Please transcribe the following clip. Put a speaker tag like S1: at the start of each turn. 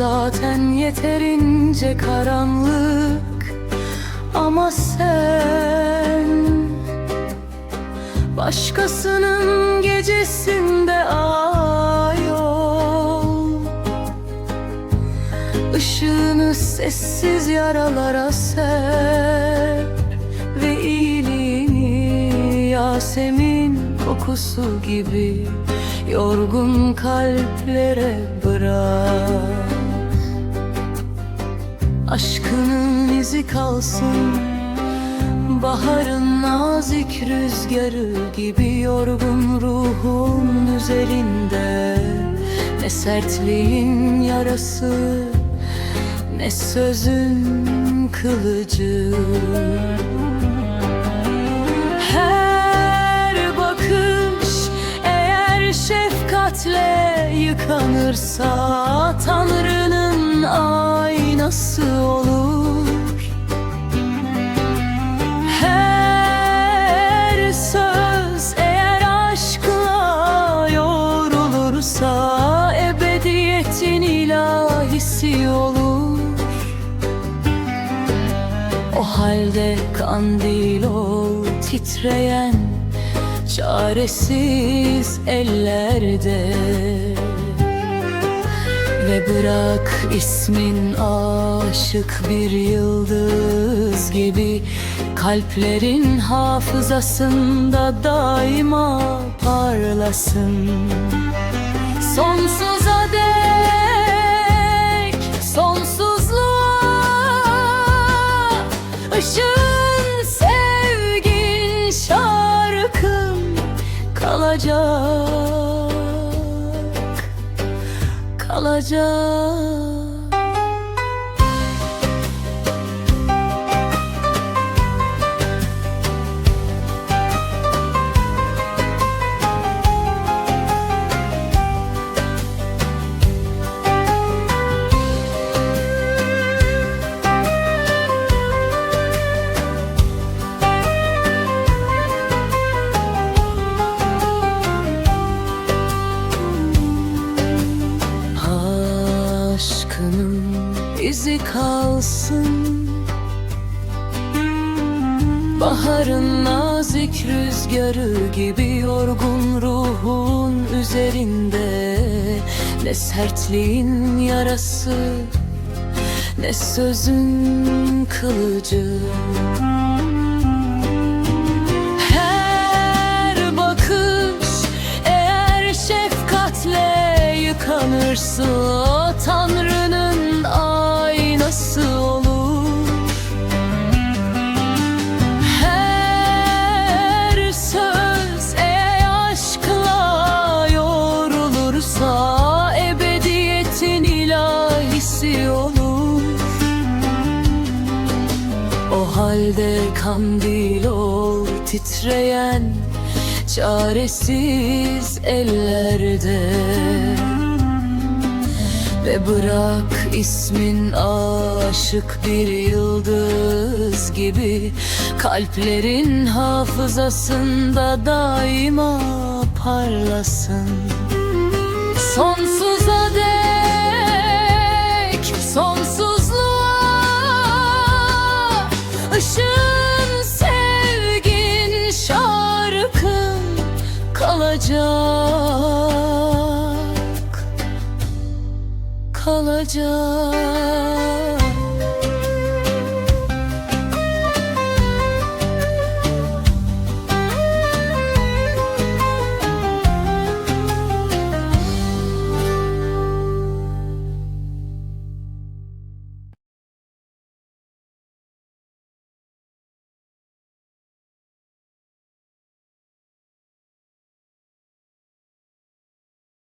S1: zaten yeterince karanlık. Ama sen Başkasının gecesinde ay ol. Işığını sessiz yaralara ser Ve iyiliğini Yasemin kokusu gibi Yorgun kalplere bırak Aşkının izi kalsın Baharın nazik rüzgarı gibi yorgun ruhun üzerinde. Ne sertliğin yarası ne sözün kılıcı. Her bakış eğer şefkatle yıkanırsa Tanrı'nın aynası yoğrulursa ebediyetin ilahisi olur. O halde kandil ol titreyen çaresiz ellerde ve bırak ismin aşık bir yıldız gibi Kalplerin hafızasında daima parlasın Sonsuza dek sonsuzluğa Işığın sevgin şarkın kalacak kalacak izi kalsın. Baharın nazik rüzgarı gibi yorgun ruhun üzerinde. Ne sertliğin yarası ne sözün kılıcı. Her bakış eğer şefkatle yıkanırsa kandil ol titreyen çaresiz ellerde. Ve bırak ismin aşık bir yıldız gibi Kalplerin hafızasında daima parlasın. Sonsuza dek kalacak Kalacak